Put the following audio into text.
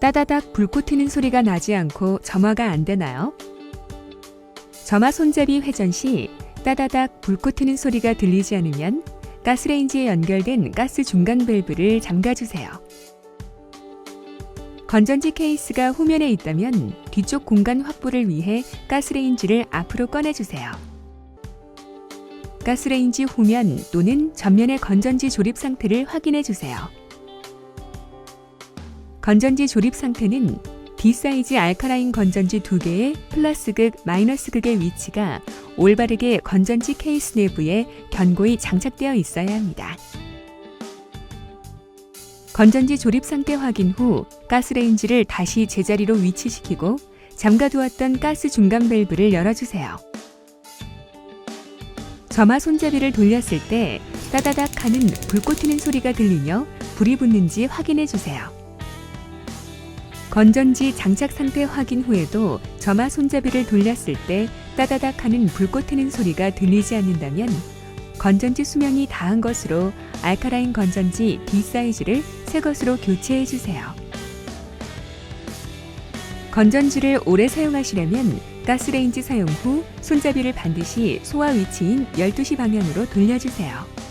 따다닥 불꽃 튀는 소리가 나지 않고 점화가 안 되나요? 점화 손잡이 회전 시 따다닥 불꽃 튀는 소리가 들리지 않으면 가스레인지에 연결된 가스 중간 밸브를 잠가주세요. 건전지 케이스가 후면에 있다면 뒤쪽 공간 확보를 위해 가스레인지를 앞으로 꺼내주세요. 가스레인지 후면 또는 전면의 건전지 조립 상태를 확인해 주세요. 건전지 조립 상태는 D 사이즈 알카라인 건전지 두 개의 플러스 극, 마이너스 극의 위치가 올바르게 건전지 케이스 내부에 견고히 장착되어 있어야 합니다. 건전지 조립 상태 확인 후 가스레인지를 다시 제자리로 위치시키고 잠가두었던 가스 중간 밸브를 열어주세요. 점화 손잡이를 돌렸을 때 따다닥 하는 불꽃 튀는 소리가 들리며 불이 붙는지 확인해 주세요. 건전지 장착 상태 확인 후에도 점화 손잡이를 돌렸을 때 따다닥 하는 불꽃 튀는 소리가 들리지 않는다면 건전지 수명이 다한 것으로 알카라인 건전지 D 사이즈를 새 것으로 교체해 주세요. 건전지를 오래 사용하시려면 가스레인지 사용 후 손잡이를 반드시 소화 위치인 12시 방향으로 돌려주세요.